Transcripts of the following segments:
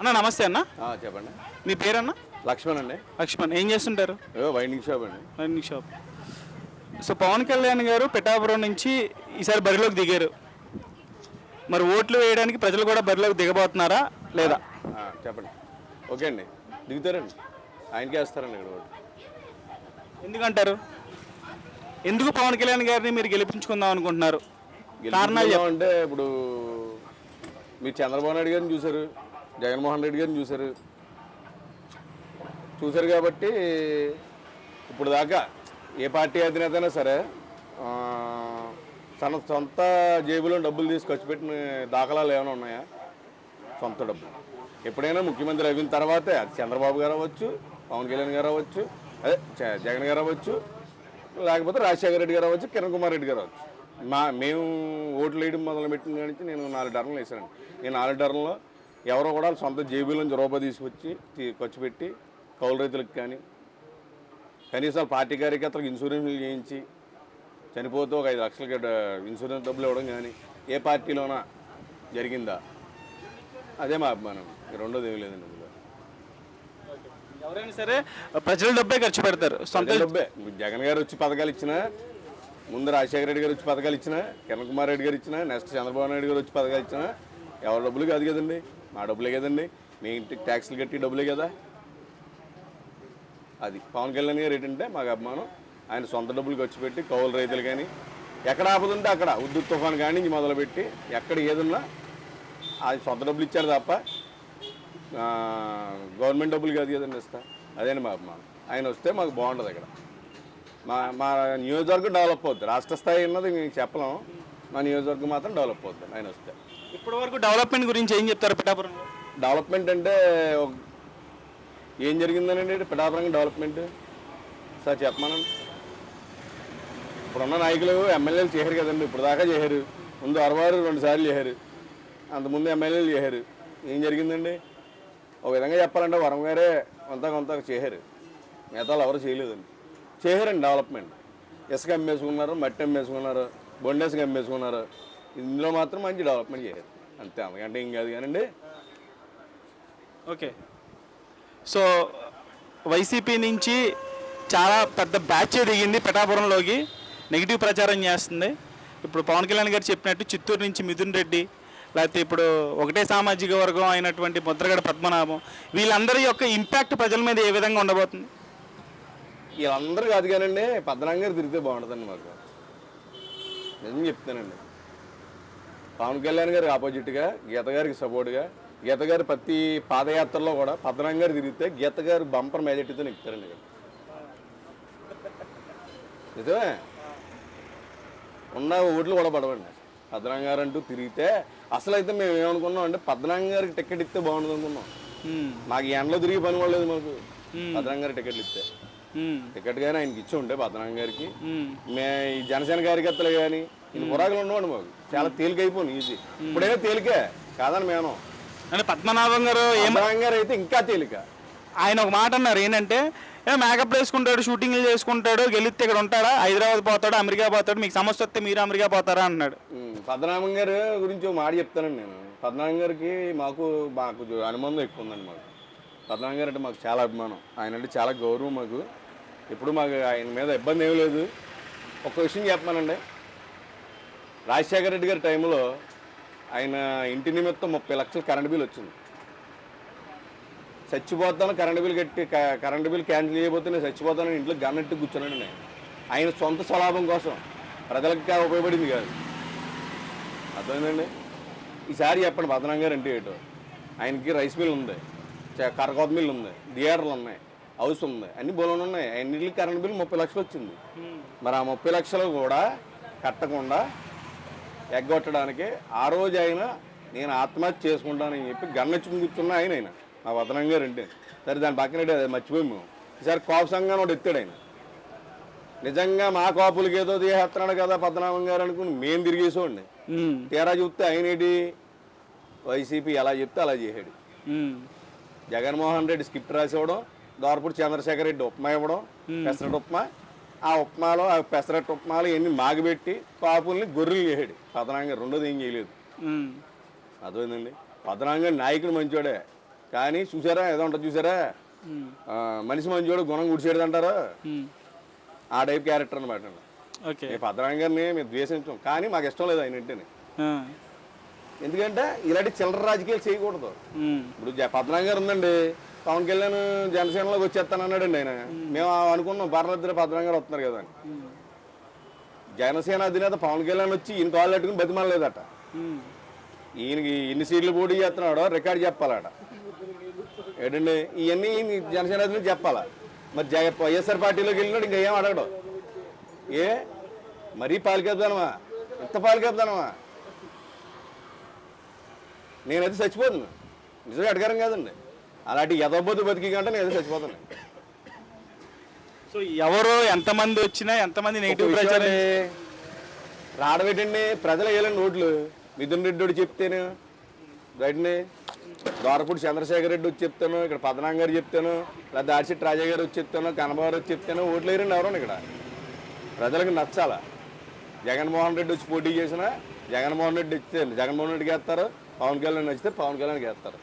అన్న నమస్తే అన్న. చెప్పండి. మీ పేరన్న? లక్ష్మణ్ అండి. లక్ష్మణ్ ఏం చేస్తుంటారు? వైండింగ్ షాప్ అండి. Welding shop. So Pawan Kalyan గారు పిఠాపురం నుంచి ఈసారి బరిలోకి దిగారు. మరి ఓట్లు వేయడానికి ప్రజలు కూడా బరిలోకి దిగబోతున్నారా లేదా? చెప్పండి. ఓకే అండి. దిగుతారండి. ఆయనకే వేస్తారండి ఇక్కడ ఓటు ఎందుకంటారు? ఎందుకు పవన్ కళ్యాణ్ గారిని మీరు గెలిపించుకుందాం అనుకుంటున్నారు? కారణాలు అంటే ఇప్పుడు మీరు చంద్రబాబు నాయుడు గారిని చూశారు. జగన్మోహన్ రెడ్డి గారిని చూశారు. చూశారు కాబట్టి ఇప్పుడు దాకా ఏ పార్టీ అధినేత అయినా సరే తన సొంత జేబులో డబ్బులు తీసి ఖర్చు పెట్టిన దాఖలాలు ఏమైనా ఉన్నాయా? సొంత డబ్బులు. ఎప్పుడైనా ముఖ్యమంత్రి అయిన తర్వాతే అది చంద్రబాబు గారు అవ్వచ్చు పవన్ కళ్యాణ్ గారు అవ్వచ్చు అదే చ- జగన్ గారు అవ్వచ్చు లేకపోతే రాజశేఖర రెడ్డి గారు అవ్వచ్చు కిరణ్ కుమార్ రెడ్డి గారు అవ్వచ్చు. మా మేము ఓట్లు వేయడం మొదలుపెట్టిన కానీ నుంచి నేను నాలుగు టర్న్లు వేసాను నేను నాలుగు టర్న్లో ఎవరో కూడా సొంత జేబుల నుంచి రూపాయి తీసుకొచ్చి ఖర్చు పెట్టి కౌలు రైతులకు కానీ కనీసం పార్టీ కార్యకర్తలకు ఇన్సూరెన్స్లు చేయించి చనిపోతే ఒక ఐదు లక్షలకి ఇన్సూరెన్స్ డబ్బులు ఇవ్వడం కానీ ఏ పార్టీలోనా జరిగిందా? అదే మా అభిమానం. రెండోది ఏమీ లేదండి ఇందులో. ఎవరైనా సరే ప్రజల డబ్బే ఖర్చు పెడతారు. సొంత డబ్బే. జగన్ గారు వచ్చి పథకాలు ఇచ్చినా ముందు రాజశేఖర రెడ్డి గారు వచ్చి పథకాలు ఇచ్చినా కిరణ్ కుమార్ రెడ్డి గారు ఇచ్చినా నెక్స్ట్ చంద్రబాబు నాయుడు గారు వచ్చి పథకాలు ఇచ్చినా ఎవరి డబ్బులు కాదు కదండి. మా డబ్బులే కదండి. మీ ఇంటికి ట్యాక్స్లు కట్టి డబ్బులే కదా. అది పవన్ కళ్యాణ్ గారు ఏంటంటే మాకు అభిమానం. ఆయన సొంత డబ్బులు ఖర్చు పెట్టి కౌలు రైతులు కానీ ఎక్కడ ఆపదుంటే అక్కడ ఉద్దుత్ తుఫాన్ కానీ మొదలుపెట్టి ఎక్కడ ఏదున్నా అది సొంత డబ్బులు ఇచ్చారు తప్ప గవర్నమెంట్ డబ్బులు కాదు కదండి ఇస్తా. అదేనా మా అభిమానం. ఆయన వస్తే మాకు బాగుంటుంది ఇక్కడ. మా మా నియోజకవర్గం డెవలప్ అవుతుంది రాష్ట్ర స్థాయి ఉన్నది మేము చెప్పలేము. మా నియోజకవర్గం మాత్రం డెవలప్ అవుతుంది ఆయన వస్తే. ఇప్పటి వరకు డెవలప్మెంట్ గురించి ఏం చెప్తారు పిఠాపురంలో డెవలప్మెంట్ అంటే ఒక- ఏం జరిగిందనండి పిఠాపురంగా డెవలప్మెంట్? సార్ చెప్పమనండి. ఇప్పుడున్న నాయకులు ఎమ్మెల్యేలు చేశారు కదండి ఇప్పుడు దాకా చేశారు. ముందు అరవారు రెండు సార్లు చేశారు. అంతకుముందు ఎమ్మెల్యేలు చేశారు. ఏం జరిగిందండి? ఒక విధంగా చెప్పాలంటే వరం గారే కొంత కొంత చేశారు. మిగతా వాళ్ళు ఎవరు చేయలేదండి. చేశారండి డెవలప్మెంట్. ఇసుక అమ్మేసుకున్నారు మట్టి అమ్మేసుకున్నారు బొండేసుక అమ్మేసుకున్నారు. ఇందులో మాత్రం మంచి డెవలప్మెంట్ చేశారు. అంతే అందుకంటే ఏం కాదు కానండి. ఓకే. సో వైసీపీ నుంచి చాలా పెద్ద బ్యాచ్ దిగింది పిఠాపురంలోకి నెగిటివ్ ప్రచారం చేస్తుంది. ఇప్పుడు పవన్ కళ్యాణ్ గారు చెప్పినట్టు చిత్తూరు నుంచి మిథున్ రెడ్డి లేకపోతే ఇప్పుడు ఒకటే సామాజిక వర్గం అయినటువంటి ముద్రగడ పద్మనాభం వీళ్ళందరి యొక్క ఇంపాక్ట్ ప్రజల మీద ఏ విధంగా ఉండబోతుంది? వీళ్ళందరూ కాదు కానండి పద్మనాభం గారు తిరిగితే బాగుంటుందండి మాకు. నిజం చెప్తానండి పవన్ కళ్యాణ్ గారికి ఆపోజిట్గా గీత గారికి సపోర్ట్గా గీత గారి ప్రతి పాదయాత్రలో కూడా పద్మనాభం గారు తిరిగితే గీత గారు బంపర్ మెజార్టీతో నెక్కుతారండి ఇక్కడ. నిజమే? ఉన్న ఓట్లు కూడా పడవండి. పద్మనాభం గారు అంటూ తిరిగితే అసలు అయితే మేము ఏమనుకున్నాం అంటే పద్మనాభం గారికి టికెట్ ఇస్తే బాగుంటుంది అనుకున్నాం. మాకు ఎండలో తిరిగి పని కూడా లేదు మాకు. పద్మనాభం గారికి టికెట్లు ఇస్తే. టికెట్ కానీ ఆయనకి ఇచ్చి ఉంటే పద్మనాభం గారికి. మే ఈ జనసేన కార్యకర్తలు కానీ ఇది పురాకులు ఉండవండి మాకు. చాలా తేలిక అయిపోయింది ఈజీ ఇప్పుడైనా తేలికే. కాదని మేము అంటే పద్మనాభం గారు పద్మనాభం గారు అయితే ఇంకా తేలిక. ఆయన ఒక మాట అన్నారు ఏంటంటే ఏ మేకప్ వేసుకుంటాడు షూటింగ్లు చేసుకుంటాడు గెలిస్తే ఇక్కడ ఉంటాడా హైదరాబాద్ పోతాడు అమెరికా పోతాడు మీకు సమస్య వస్తే మీరు అమెరికా పోతారా అన్నాడు. పద్మనాభం గారు గురించి మాట చెప్తానండి నేను. పద్మనాభం గారికి మాకు మాకు అనుబంధం ఎక్కువ ఉందండి మాకు. పద్మనాభం గారు అంటే మాకు చాలా అభిమానం. ఆయన అంటే చాలా గౌరవం మాకు. ఎప్పుడు మాకు ఆయన మీద ఇబ్బంది ఏమీ లేదు. ఒక విషయం చెప్పమానండి. రాజశేఖర రెడ్డి గారి టైంలో ఆయన ఇంటి నిమిత్తం ముప్పై లక్షల కరెంట్ బిల్ వచ్చింది. చచ్చిపోతాను కరెంట్ బిల్ కట్టి కరెంట్ బిల్ క్యాన్సిల్ చేయబోతే నేను చచ్చిపోతాను ఇంట్లో గన్నట్టు కూర్చున్నాను నేను ఆయన సొంత స్వలాభం కోసం ప్రజలకు ఉపయోగపడింది కాదు. అర్థమైందండి? ఈసారి చెప్పండి పద్మనాభం గారు అంటే ఏంటో? ఆయనకి రైస్ మిల్ ఉంది కరకోత మిల్ ఉంది థియేటర్లు ఉన్నాయి హౌస్ ఉంది అన్ని బోలోనే ఉన్నాయి. అన్నింటికి కరెంట్ బిల్ ముప్పై లక్షలు వచ్చింది. మరి ఆ ముప్పై లక్షలు కూడా కట్టకుండా ఎగ్గొట్టడానికి ఆ రోజు ఆయన నేను ఆత్మహత్య చేసుకుంటానని చెప్పి గన్నెచ్చుకుని కూర్చున్న ఆయన ఆయన మా వదనం గారు అంటే. సరే దాని పక్కన అది మర్చిపోయి మేము. ఈసారి కోప సంఘాన్ని ఒకటి ఎత్తాడు ఆయన. నిజంగా మా కాపులకి ఏదో తీసేస్తున్నాడు కదా పద్మనాభం గారు అనుకుని మేము తిరిగేసేవాడిని. తీరా చూస్తే ఆయనేటి వైసీపీ ఎలా చెప్తే అలా చేసాడు మ్మ్. జగన్మోహన్ రెడ్డి స్క్రిప్ట్ రాసివ్వడం దోరపూడి చంద్రశేఖర్ రెడ్డి ఉప్మా ఇవ్వడం పెసరట్టు ఉప్మా ఆ ఉప్మాలో ఆ పెసరట్టు ఉప్మాలు ఎన్ని మాగిపెట్టి కాపుల్ని గొర్రెలు చేసాడు పద్మనాభం గారు రెండోది ఏం చేయలేదు. అర్థమైందండి? పద్మనాభం గారు నాయకుడు మంచోడే. కానీ చూసారా? ఏదో ఉంటుంది చూసారా? మనిషి మంచోడు గుణం గుడిసేడు అంటారు ఆ టైప్ క్యారెక్టర్ అనమాట ఓకే. మేము పద్రాంగ గారిని మేము ద్వేషించాం. కానీ మాకు ఇష్టం లేదు ఆయన ఇంటిని ఎందుకంటే ఇలాంటి చిల్లర రాజకీయాలు చేయకూడదు. ఇప్పుడు జ- పద్మనాభం గారు ఉందండి. పవన్ కళ్యాణ్ జనసేనలోకి వచ్చేస్తాను అన్నాడండి ఆయన. మేము అనుకున్నాం భారతద్ర భద్రంగా వస్తున్నారు కదా అని. జనసేన అధినేత పవన్ కళ్యాణ్ వచ్చి ఈయన కాళ్ళు పెట్టుకుని బతిమాలేదట ఈయనకి ఎన్ని సీట్లు పోటీ చేస్తున్నాడో రికార్డు చెప్పాలట. ఏంటండి? ఇవన్నీ ఈయన జనసేన అధినేత చెప్పాలా? మరి జగ వైఎస్ఆర్ పార్టీలోకి వెళ్ళినాడు ఇంకా ఏం అడగడు ఏ? మరీ పాలికేద్దానమా? ఎంత పాలికేద్దానమా? నేనైతే చచ్చిపోతున్నాను నిజంగా అడగారం కాదండి. అలాంటి ఎదబోతు బతికి కంటే నేనైతే చచ్చిపోతాను. సో ఎవరు ఎంతమంది వచ్చినా ఎంతమంది నెగిటివ్ ప్రచారం రావడమేటండి ప్రజలు వేయాలండి ఓట్లు మిథున్ రెడ్డి చెప్తేను రైట్ని? దోరపూడి చంద్రశేఖర్ రెడ్డి వచ్చి చెప్తాను ఇక్కడ పద్మనాభం గారు చెప్తాను లేదా దాడిశెట్టి రాజా గారు వచ్చి చెప్తాను కనబాబు వచ్చి చెప్తాను ఓట్లు వేయరండి ఎవరండి ఇక్కడ. ప్రజలకు నచ్చాలా. జగన్మోహన్ రెడ్డి వచ్చి పోటీ చేసినా జగన్మోహన్ రెడ్డి ఇస్తే జగన్మోహన్ రెడ్డికి వేస్తారు పవన్ కళ్యాణ్ నచ్చితే పవన్ కళ్యాణ్కి వేస్తారు.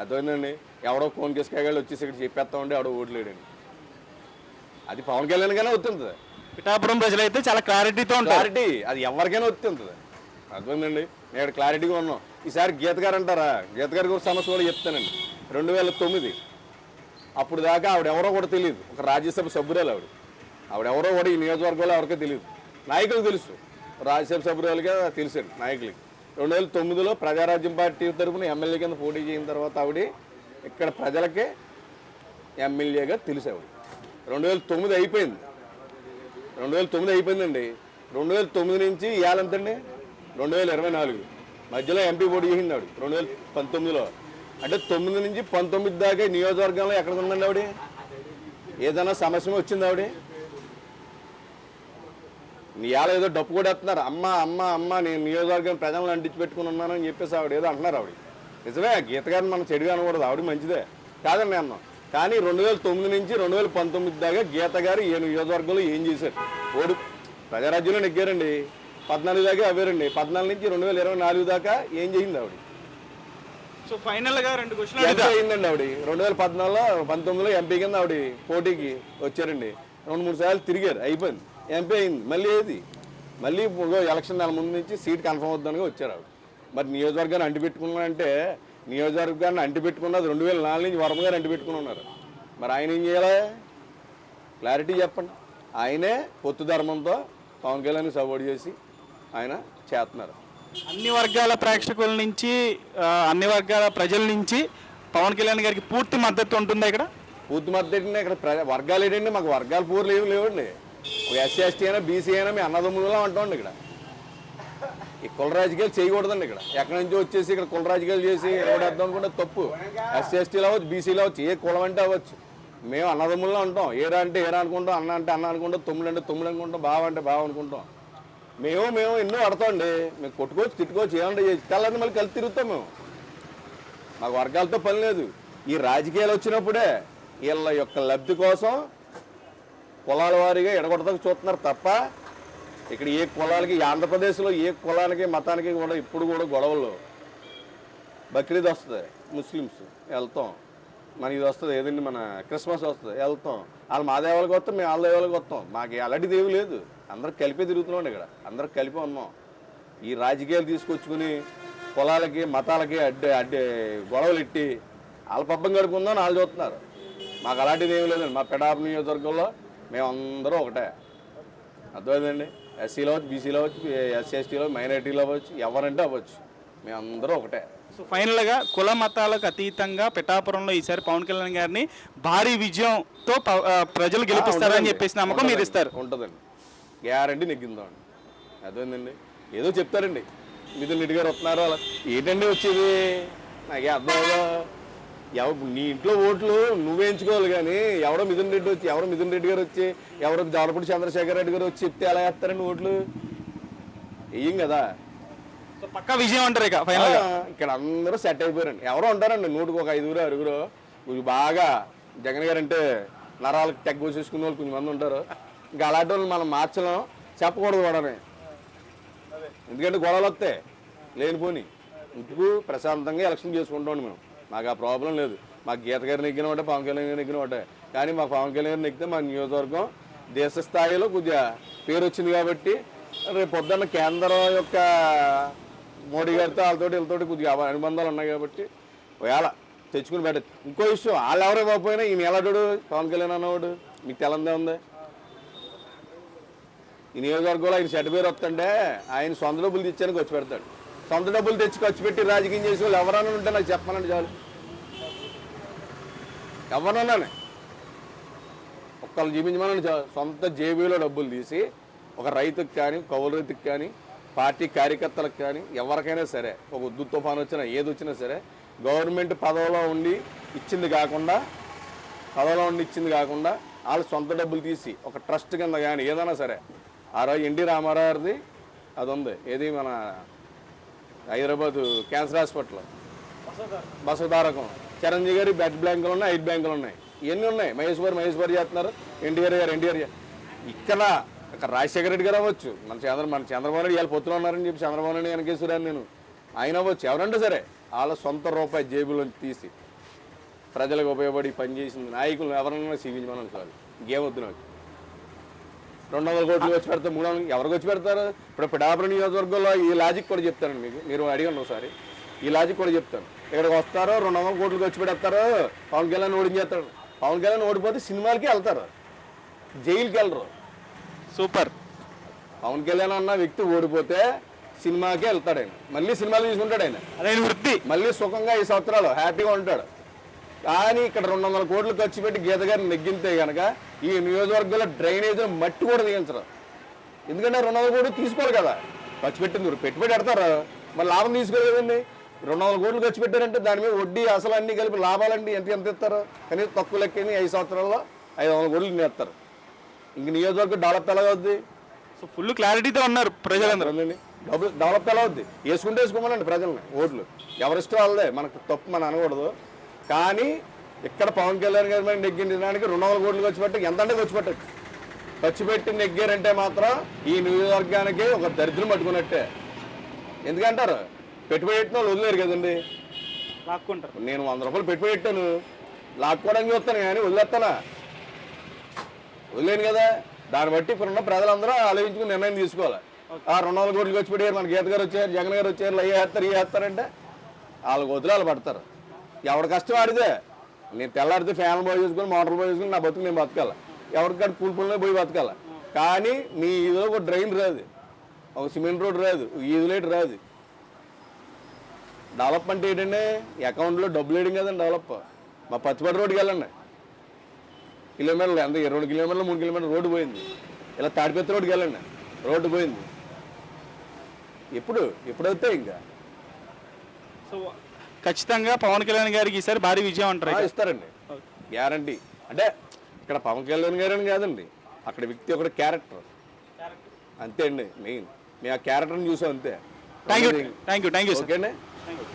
అర్థమైందండి ఎవడో కోన్ కేసుకాయలు వచ్చేసి ఇక్కడ చెప్పేస్తామండి ఎవడో ఓట్లు వేయడండి అది పవన్ కళ్యాణ్ గానే వస్తుంది పిఠాపురం ప్రజలైతే చాలా క్లారిటీతో క్లారిటీ అది ఎవరికైనా వస్తుంది అర్థమైందండి నేను ఇక్కడ క్లారిటీగా ఉన్నాం ఈసారి గీత గారు అంటారా? గీత గారి గురించి సమస్య కూడా చెప్తానండి. రెండు వేల తొమ్మిది. అప్పుడు దాకా ఆవిడ ఎవరో కూడా తెలియదు. ఒక రాజ్యసభ సభ్యురాలు ఆవిడ. ఆవిడ ఎవరో కూడా ఈ నియోజకవర్గంలో ఎవరికో తెలియదు. నాయకులకు తెలుసు. రాజ్యసభ సభ్యురాలుగా తెలిసాడు నాయకులకి. రెండు వేల తొమ్మిదిలో ప్రజారాజ్యం పార్టీ తరఫున ఎమ్మెల్యే కింద పోటీ చేసిన తర్వాత ఆవిడ ఇక్కడ ప్రజలకే ఎమ్మెల్యేగా తెలుసు రెండు వేల తొమ్మిది అయిపోయింది. రెండు వేల తొమ్మిది అయిపోయిందండి. రెండు వేల తొమ్మిది నుంచి ఇవ్వాలంతండి రెండు వేల ఇరవై నాలుగు. మధ్యలో ఎంపీ పోటీ చేసింది ఆవిడ రెండు వేల పంతొమ్మిదిలో. అంటే తొమ్మిది నుంచి పంతొమ్మిది దాకా నియోజకవర్గంలో ఎక్కడ ఉందండి ఆవిడ? ఏదైనా సమస్య వచ్చింది ఆవిడ? ఇవాళ ఏదో డప్పు కూడా ఎత్తున్నారు అమ్మ అమ్మ అమ్మ నేను నియోజకవర్గం ప్రజలను అంటించి పెట్టుకుని ఉన్నాను అని చెప్పేసి ఆవిడ ఏదో అంటున్నారు ఆవిడ. నిజమే గీత గారిని మనం చెడుగా అనకూడదు. ఆవిడ మంచిదే. కాదండి అన్నాం. కానీ రెండు వేల తొమ్మిది నుంచి రెండు వేల పంతొమ్మిది దాకా గీత గారు ఏ నియోజకవర్గంలో ఏం చేశారు? ఓడి ప్రజారాజ్యంలో నెగ్గారండి. పద్నాలుగు దాకా అవ్వారండి. పద్నాలుగు నుంచి రెండు వేల ఇరవై నాలుగు దాకా ఏం చేసింది ఆవిడ? సో ఫైనల్గా రెండు క్వశ్చన్లు ఎంపీ అయిందండి ఆవిడ? రెండు వేల పద్నాలుగులో పంతొమ్మిదిలో ఎంపీ కింద ఆవిడ పోటీకి వచ్చారండి. రెండు మూడు సార్లు తిరిగారు. అయిపోయింది. ఎంపీ అయింది మళ్ళీ ఏది? మళ్ళీ ఎలక్షన్ నెల ముందు నుంచి సీట్ కన్ఫర్మ్ అవుతుందని వచ్చారు ఆవిడ. మరి నియోజకవర్గాన్ని అంటిపెట్టుకున్నారంటే నియోజకవర్గాన్ని అంటిపెట్టుకున్నది రెండు వేల నాలుగు నుంచి వరమ గారు అంటిపెట్టుకుని ఉన్నారు. మరి ఆయన ఏం చేయాలి? క్లారిటీ చెప్పండి. ఆయనే పొత్తు ధర్మంతో పవన్ కళ్యాణ్ సపోర్ట్ చేసి ఆయన చేస్తున్నారు. అన్ని వర్గాల ప్రేక్షకుల నుంచి అన్ని వర్గాల ప్రజల నుంచి పవన్ కళ్యాణ్ గారికి పూర్తి మద్దతు ఉంటుందా ఇక్కడ? పూర్తి మద్దతు ఇక్కడ వర్గాలు ఏంటండి మాకు వర్గాల పూర్లు ఏమి లేవండి. ఎస్సీ ఎస్టీ అయినా బీసీ అయినా మేము అన్నదమ్ములలో అంటోండి ఇక్కడ. ఈ కుల రాజకీయాలు చేయకూడదండి ఇక్కడ. ఎక్కడి నుంచి వచ్చేసి ఇక్కడ కుల రాజకీయాలు చేసి ఎవడేద్దాం అనుకుంటే తప్పు. ఎస్సీ ఎస్టీలు అవ్వచ్చు బీసీలు అవ్వచ్చు ఏ కులం అంటే అవ్వచ్చు. మేము అన్నదమ్ముల్లో ఉంటాం. ఏరా అంటే ఏరా అనుకుంటాం అన్న అంటే అన్న అనుకుంటాం తొమ్మిది అంటే తొమ్మిది అనుకుంటాం బావ అంటే బావ అనుకుంటాం. మేము మేము ఎన్నో ఆడతామండి. మేము కొట్టుకోవచ్చు తిట్టుకోవచ్చు ఏమంటే తెల్లని మళ్ళీ కలిసి తిరుగుతాం మేము. మాకు వర్గాలతో పని లేదు. ఈ రాజకీయాలు వచ్చినప్పుడే వీళ్ళ యొక్క లబ్ధి కోసం కులాల వారీగా ఎడగొడతాకు చూస్తున్నారు తప్ప ఇక్కడ ఏ కులాలకి ఆంధ్రప్రదేశ్లో ఏ కులానికి మతానికి కూడా ఇప్పుడు కూడా గొడవలు. బక్రీద్ వస్తుంది ముస్లిమ్స్ వెళ్తాం. మనకి ఇది వస్తుంది ఏదండి మన క్రిస్మస్ వస్తుంది వెళ్తాం. వాళ్ళు మా దేవాలకు వస్తాం మేము వాళ్ళ దేవాలకు వస్తాం. మాకు అలాంటిది ఏమి లేదు. అందరూ కలిపే తిరుగుతున్నాం ఇక్కడ. అందరూ కలిపి ఉన్నాం. ఈ రాజకీయాలు తీసుకొచ్చుకుని కులాలకి మతాలకి అడ్డే అడ్డే గొడవలు ఎట్టి వాళ్ళ పబ్బం గడుపుకుందాం వాళ్ళు చూస్తున్నారు. మాకు అలాంటిది ఏమి లేదండి. మా పెడాప నియోజకవర్గంలో మేమందరూ ఒకటే. అర్థమైందండి? ఎస్సీలో అవ్వచ్చు బీసీలో అవ్వచ్చు ఎస్సీ ఎస్టీలో మైనారిటీలో అవ్వచ్చు ఎవరంటే అవ్వచ్చు. మేమందరూ ఒకటే. సో ఫైనల్గా కుల మతాలకు అతీతంగా పిఠాపురంలో ఈసారి పవన్ కళ్యాణ్ గారిని భారీ విజయంతో ప్రజలు గెలిపిస్తారని చెప్పేసి నమ్మకం మీరు ఇస్తారు ఉంటుందండి. గ్యారంటీ నెగ్గిందామండి. అదేందండి ఏదో చెప్తారండి. మిథున్ రెడ్డి గారు వస్తున్నారు అలా. ఏంటండి వచ్చేది? నాకే అర్థం ఎవ నీ ఇంట్లో ఓట్లు నువ్వే ఎంచుకోవాలి కానీ ఎవరో మిథున్ రెడ్డి వచ్చి ఎవరో మిథున్ రెడ్డి గారు వచ్చి ఎవరో జాలపూడి చంద్రశేఖర్ రెడ్డి గారు వచ్చి చెప్తే ఎలా వేస్తారండి ఓట్లు? వెయ్యం కదా? పక్కా విజయం అంటారు ఇక ఇక్కడ అందరూ సెట్ అయిపోయారండి. ఎవరో ఉంటారండి నూటికి ఒక ఐదుగురు అరుగురు కొంచెం బాగా జగన్ గారు అంటే నరాలకు టెక్ కోసేసుకునే వాళ్ళు కొంచెం మంది ఉంటారు. ఇంకా అలాంటి వాళ్ళు మనం మార్చలేం చెప్పకూడదు కూడా ఎందుకంటే గొడవలు వస్తాయి లేనిపోని. ఇంటికి ప్రశాంతంగా ఎలక్షన్ చేసుకుంటాం మేము మాకు ఆ ప్రాబ్లం లేదు. మాకు గీత గారిని నెగ్గిన ఒకటే పవన్ కళ్యాణ్ గారిని నెగ్గిన ఒకటే కానీ మాకు పవన్ కళ్యాణ్ గారిని నెగ్గితే మా నియోజకవర్గం దేశ స్థాయిలో కొద్దిగా పేరు వచ్చింది కాబట్టి రేపు పొద్దున్న కేంద్రం యొక్క మోడీ గారితో వాళ్ళతోటి వీళ్ళతోటి కొద్దిగా అనుబంధాలు ఉన్నాయి కాబట్టి వేళ తెచ్చుకుని పెట్ట ఇంకో విషయం వాళ్ళు ఎవరో పోయినా ఈయన ఎలాడు పవన్ కళ్యాణ్ అన్నవాడు మీకు తెలందే ఉంది. ఈ నియోజకవర్గంలో ఆయన చెడ్డ పేరు వస్తుంటే ఆయన సొంత డబ్బులు తెచ్చానికి వచ్చి పెడతాడు. సొంత డబ్బులు తెచ్చి ఖర్చు పెట్టి రాజకీయం చేసే వాళ్ళు ఎవరైనా ఉంటే నాకు చెప్పనండి చాలు. ఎవరన్నానే ఒక్కళ్ళు చూపించమని చాలు. సొంత జేబీలో డబ్బులు తీసి ఒక రైతుకి కానీ కౌలు రైతుకి కానీ పార్టీ కార్యకర్తలకు కానీ ఎవరికైనా సరే ఒక ఉద్దు తుఫాన్ వచ్చినా ఏది వచ్చినా సరే గవర్నమెంట్ పదవిలో ఉండి ఇచ్చింది కాకుండా పదవిలో ఉండి ఇచ్చింది కాకుండా వాళ్ళు సొంత డబ్బులు తీసి ఒక ట్రస్ట్ కింద కానీ ఏదైనా సరే ఆ రోజు ఎన్టీ రామారావుది అది ఉంది ఏది మన హైదరాబాద్ క్యాన్సర్ హాస్పిటల్. బసవతారకం చిరంజీవి గారి బెడ్ బ్యాంకులు ఉన్నాయి ఐదు బ్యాంకులు ఉన్నాయి. ఇవన్నీ ఉన్నాయి. మహేష్ గారు మహేష్ గారు చేస్తున్నారు. ఎన్టీఆర్ గారు ఎన్టీఆర్ గారు ఇక్కడ ఇక్కడ రాజశేఖర రెడ్డి గారు అవ్వచ్చు. మన చంద్ర మన చంద్రబాబు నాయుడు ఇవాళ పొత్తులు ఉన్నారని చెప్పి చంద్రబాబు నాయుడు వెనకేశ్వరాన్ని నేను. ఆయన అవ్వచ్చు. ఎవరంటే సరే వాళ్ళ సొంత రూపాయి జేబులోంచి తీసి ప్రజలకు ఉపయోగపడి పనిచేసిన నాయకులు ఎవరైనా చూపించమని చాలు ఇంకేమొద్దు నాకు. రెండు వందల కోట్లు వచ్చి పెడతారు మూడు వందలు ఎవరికి వచ్చి పెడతారు? ఇప్పుడు పిడాపురం నియోజకవర్గంలో ఈ లాజిక్ కూడా చెప్తానండి మీకు. మీరు అడిగండి ఒకసారి. ఈ లాజిక్ కూడా చెప్తాను. ఇక్కడికి వస్తారో రెండు వందల కోట్లు ఖర్చు పెడతారు పవన్ కళ్యాణ్ ఓడించేస్తాడు పవన్ కళ్యాణ్ ఓడిపోతే సినిమాలకి వెళ్తారు. జైలుకి వెళ్ళరు. సూపర్. పవన్ కళ్యాణ్ అన్న వ్యక్తి ఓడిపోతే సినిమాకే వెళ్తాడు ఆయన. మళ్ళీ సినిమాలు తీసుకుంటాడు ఆయన. అదే వృత్తి. మళ్ళీ సుఖంగా ఈ సంవత్సరాలు హ్యాపీగా ఉంటాడు. కానీ ఇక్కడ రెండు వందల కోట్లు ఖర్చు పెట్టి గీత గారిని నెగ్గితే కనుక ఈ నియోజకవర్గంలో డ్రైనేజ్ మట్టి కూడా దిగించరు. ఎందుకంటే రెండు వందల కోట్లు తీసుకోవాలి కదా. ఖర్చు పెట్టింది ఇప్పుడు పెట్టుబడి పెడతారు? మరి లాభం తీసుకోలేదు కదండి. రెండు వందల కోట్లు ఖర్చు పెట్టారంటే దాని మీద వడ్డీ అసలు అన్ని కలిపి లాభాలండి ఎంత ఎంత ఇస్తారు? కనీసం తక్కువ లెక్కని ఐదు సంవత్సరాల్లో ఐదు వందల కోట్లు నేస్తారు ఇంక నియోజకవర్గం డెవలప్ ఎలా అవుద్ది? సో ఫుల్ క్లారిటీతో ఉన్నారు ప్రజలందరూ. డబ్బులు డెవలప్ ఎలా అవుద్ది? వేసుకుంటే వేసుకోమనండి ప్రజల్ని ఓట్లు. ఎవరిష్టం వాళ్ళదే. మనకు తప్పు మనం అనకూడదు. కానీ ఇక్కడ పవన్ కళ్యాణ్ గారి మీద నెగ్గించడానికి రెండు వందల కోట్లు ఖర్చు పెట్టి ఎంత అంటే ఖర్చు పెట్టచ్చు ఖర్చు పెట్టి నెగ్గారంటే మాత్రం ఈ నియోజకవర్గానికి ఒక దరిద్రం పట్టుకున్నట్టే. ఎందుకంటారు? పెట్టుబడి పెట్టిన వాళ్ళు వదిలేరు కదండి. లాక్కుంటారు. నేను వంద రూపాయలు పెట్టుబడి పెట్టాను. లాక్కోవడానికి చూస్తాను కానీ వదిలేస్తానా వదిలేను కదా. దాన్ని బట్టి ఇక్కడ ఉన్న ప్రజలందరూ ఆలోచించుకుని నిర్ణయం తీసుకోవాలి. ఆ రెండు వందల కోట్లు ఖర్చు పెట్టారు మన గీత గారు వచ్చారు జగన్ గారు వచ్చారు వేస్తారు ఇవి వేస్తారంటే వాళ్ళకి వదిలి వాళ్ళు పడతారు. ఎవరి కష్టం ఆడితే? నేను తెల్లాడితే ఫ్యాన్ పోయి చేసుకుని మోటార్ పోయి చేసుకుని నా బతుకు నేను బతకాల. ఎవరికాడ పూల పూలనే పోయి బతకాల. కానీ మీ ఇదిలో ఒక డ్రైన్ రాదు. ఒక సిమెంట్ రోడ్ రాదు. ఈదులేట్ రాదు. డెవలప్ అంటే ఏంటంటే అకౌంట్లో డబ్బులు వేయడం కదండి డెవలప్. మా పచ్చిపడి రోడ్డుకి వెళ్ళండి. కిలోమీటర్లు ఎంత? రెండు కిలోమీటర్లు మూడు కిలోమీటర్లు రోడ్డు పోయింది. ఇలా తాడిపెత్త రోడ్డుకి వెళ్ళండి. రోడ్డు పోయింది. ఎప్పుడు? ఎప్పుడైతే ఇంకా? సో ఖచ్చితంగా పవన్ కళ్యాణ్ గారికి ఈసారి భారీ విజయం అంటారు ఇస్తారండి. గ్యారంటీ అంటే ఇక్కడ పవన్ కళ్యాణ్ గారని కాదండి. అక్కడ వ్యక్తి ఒకటి క్యారెక్టర్ అంతే అండి మెయిన్ మేము ఆ క్యారెక్టర్ని చూసాం అంతే. Thank you thank you thank you thank you